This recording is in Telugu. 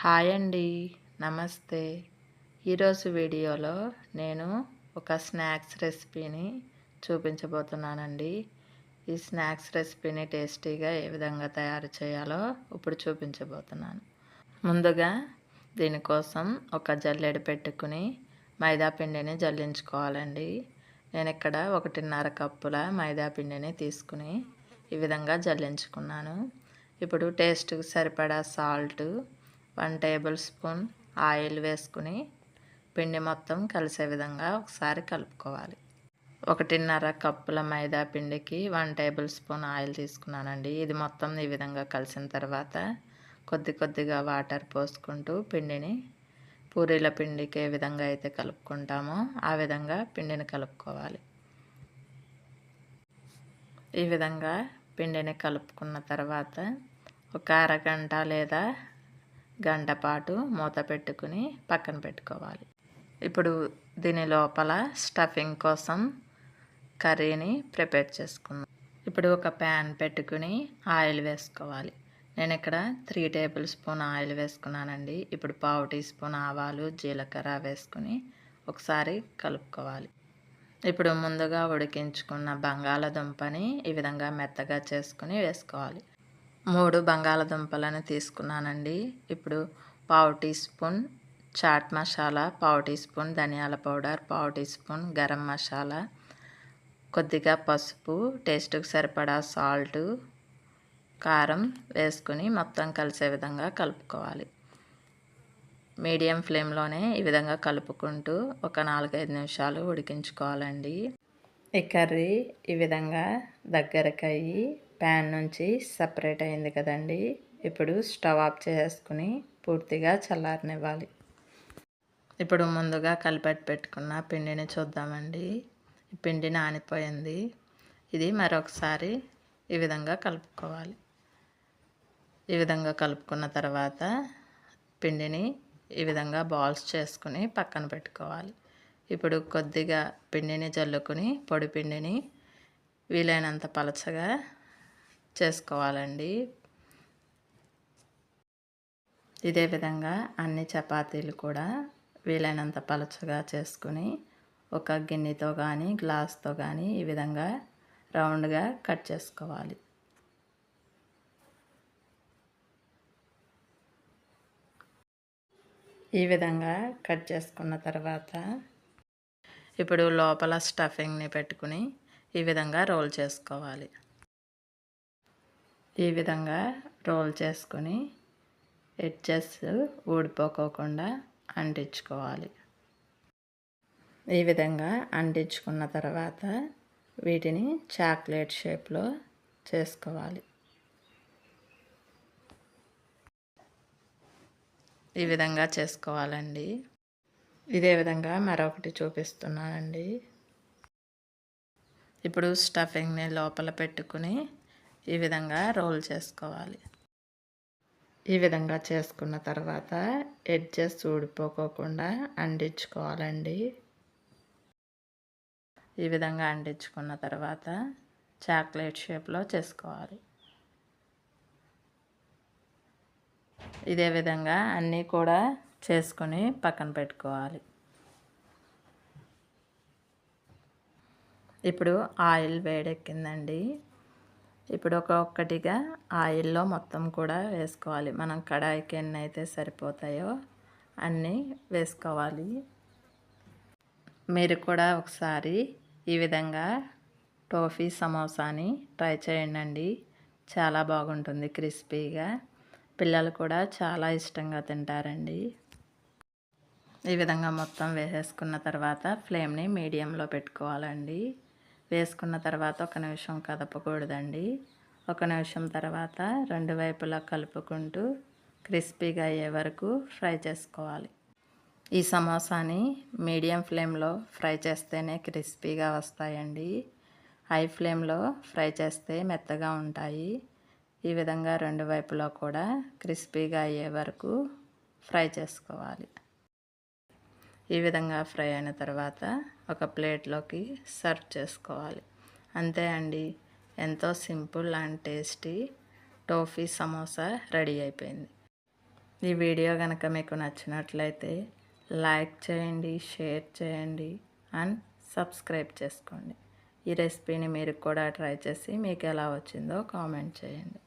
హాయ్ అండి. నమస్తే. ఈరోజు వీడియోలో నేను ఒక స్నాక్స్ రెసిపీని చూపించబోతున్నానండి. ఈ స్నాక్స్ రెసిపీని టేస్టీగా ఏ విధంగా తయారు చేయాలో ఇప్పుడు చూపించబోతున్నాను. ముందుగా దీనికోసం ఒక జల్లెడ పెట్టుకుని మైదా పిండిని జల్లించుకోవాలండి. నేను ఇక్కడ ఒకటిన్నర కప్పుల మైదా పిండిని తీసుకుని ఈ విధంగా జల్లించుకున్నాను. ఇప్పుడు టేస్ట్కి సరిపడా salt one tablespoon oil వేసుకుని పిండి మొత్తం కలిసే విధంగా ఒకసారి కలుపుకోవాలి. ఒకటిన్నర కప్పుల మైదా పిండికి వన్ టేబుల్ స్పూన్ ఆయిల్ తీసుకున్నానండి. ఇది మొత్తం ఈ విధంగా కలిసిన తర్వాత కొద్ది కొద్దిగా వాటర్ పోసుకుంటూ పిండిని పూరీల పిండికి ఏ విధంగా అయితే కలుపుకుంటామో. ఆ విధంగా పిండిని కలుపుకోవాలి. ఈ విధంగా పిండిని కలుపుకున్న తర్వాత ఒక అరగంట లేదా గంట పాటు మూత పెట్టుకుని పక్కన పెట్టుకోవాలి. ఇప్పుడు దీని లోపల స్టఫింగ్ కోసం కర్రీని ప్రిపేర్ చేసుకుందాం. ఇప్పుడు ఒక ప్యాన్ పెట్టుకుని ఆయిల్ వేసుకోవాలి. నేను ఇక్కడ త్రీ టేబుల్ స్పూన్ ఆయిల్ వేసుకున్నానండి. ఇప్పుడు పావు టీ స్పూన్ ఆవాలు జీలకర్ర వేసుకుని ఒకసారి కలుపుకోవాలి. ఇప్పుడు ముందుగా ఉడికించుకున్న బంగాళదుంపని ఈ విధంగా మెత్తగా చేసుకుని వేసుకోవాలి. మూడు బంగాళదుంపలను తీసుకున్నానండి. ఇప్పుడు పావు టీ స్పూన్ చాట్ మసాలా పావు టీ స్పూన్ ధనియాల పౌడర్ పావు టీ స్పూన్ గరం మసాలా కొద్దిగా పసుపు టేస్ట్కి సరిపడా సాల్ట్ కారం వేసుకుని మొత్తం కలిసే విధంగా కలుపుకోవాలి. మీడియం ఫ్లేమ్లోనే ఈ విధంగా కలుపుకుంటూ ఒక నాలుగైదు నిమిషాలు ఉడికించుకోవాలండి. ఈ కర్రీ ఈ విధంగా దగ్గరకయ్యి ప్యాన్ నుంచి సపరేట్ అయింది కదండి. ఇప్పుడు స్టవ్ ఆఫ్ చేసుకుని పూర్తిగా చల్లారనివ్వాలి. ఇప్పుడు ముందుగా కలిపెట్టి పెట్టుకున్న పిండిని చూద్దామండి. పిండి నానిపోయింది. ఇది మరొకసారి ఈ విధంగా కలుపుకోవాలి. ఈ విధంగా కలుపుకున్న తర్వాత పిండిని ఈ విధంగా బాల్స్ చేసుకుని పక్కన పెట్టుకోవాలి. ఇప్పుడు కొద్దిగా పిండిని జల్లుకుని పొడి పిండిని వీలైనంత పలచగా చేసుకోవాలండి. ఇదే విధంగా అన్ని చపాతీలు కూడా వీలైనంత పలచగా చేసుకుని ఒక గిన్నెతో కానీ గ్లాస్తో కానీ ఈ విధంగా రౌండ్గా కట్ చేసుకోవాలి. ఈ విధంగా కట్ చేసుకున్న తర్వాత ఇప్పుడు లోపల స్టఫింగ్ని పెట్టుకుని ఈ విధంగా రోల్ చేసుకోవాలి. ఈ విధంగా రోల్ చేసుకొని ఎడ్జెస్ ఊడిపోకోకుండా అంటించుకోవాలి. ఈ విధంగా అంటించుకున్న తర్వాత వీటిని చాక్లెట్ షేప్లో చేసుకోవాలి. ఈ విధంగా చేసుకోవాలండి. ఇదే విధంగా మరొకటి చూపిస్తున్నానండి. ఇప్పుడు స్టఫింగ్ని లోపల పెట్టుకుని ఈ విధంగా రోల్ చేసుకోవాలి. ఈ విధంగా చేసుకున్న తర్వాత ఎడ్జెస్ ఊడిపోకోకుండా అంటించుకోవాలండి. ఈ విధంగా అండించుకున్న తర్వాత చాక్లెట్ షేప్లో చేసుకోవాలి. ఇదే విధంగా అన్నీ కూడా చేసుకొని పక్కన పెట్టుకోవాలి. ఇప్పుడు ఆయిల్ వేడెక్కిందండి. ఇప్పుడు ఒక్కొక్కటిగా ఆయిల్లో మొత్తం కూడా వేసుకోవాలి. మనం కడాయికి ఎన్ని అయితే సరిపోతాయో అన్నీ వేసుకోవాలి. మీరు కూడా ఒకసారి ఈ విధంగా టోఫీ సమోసాని ట్రై చేయండి చాలా బాగుంటుంది క్రిస్పీగా. పిల్లలు కూడా చాలా ఇష్టంగా తింటారండి. ఈ విధంగా మొత్తం వేసేసుకున్న తర్వాత ఫ్లేమ్ని మీడియంలో పెట్టుకోవాలండి. వేసుకున్న తర్వాత ఒక నిమిషం కదపకూడదండి. ఒక నిమిషం తర్వాత రెండు వైపులా కలుపుకుంటూ క్రిస్పీగా అయ్యే వరకు ఫ్రై చేసుకోవాలి. ఈ సమోసాని మీడియం ఫ్లేమ్లో ఫ్రై చేస్తేనే క్రిస్పీగా వస్తాయండి. హై ఫ్లేమ్లో ఫ్రై చేస్తే మెత్తగా ఉంటాయి. ఈ విధంగా రెండు వైపులా కూడా క్రిస్పీగా అయ్యే వరకు ఫ్రై చేసుకోవాలి. ఈ విధంగా ఫ్రై అయిన తర్వాత ఒక ప్లేట్లోకి సర్వ్ చేసుకోవాలి. అంతే అండి. ఎంతో simple and tasty toffee samosa ready అయిపోయింది. ఈ వీడియో కనుక మీకు నచ్చినట్లయితే లైక్ చేయండి షేర్ చేయండి అండ్ సబ్స్క్రైబ్ చేసుకోండి. ఈ రెసిపీని మీరు కూడా ట్రై చేసి మీకు ఎలా వచ్చిందో కామెంట్ చేయండి.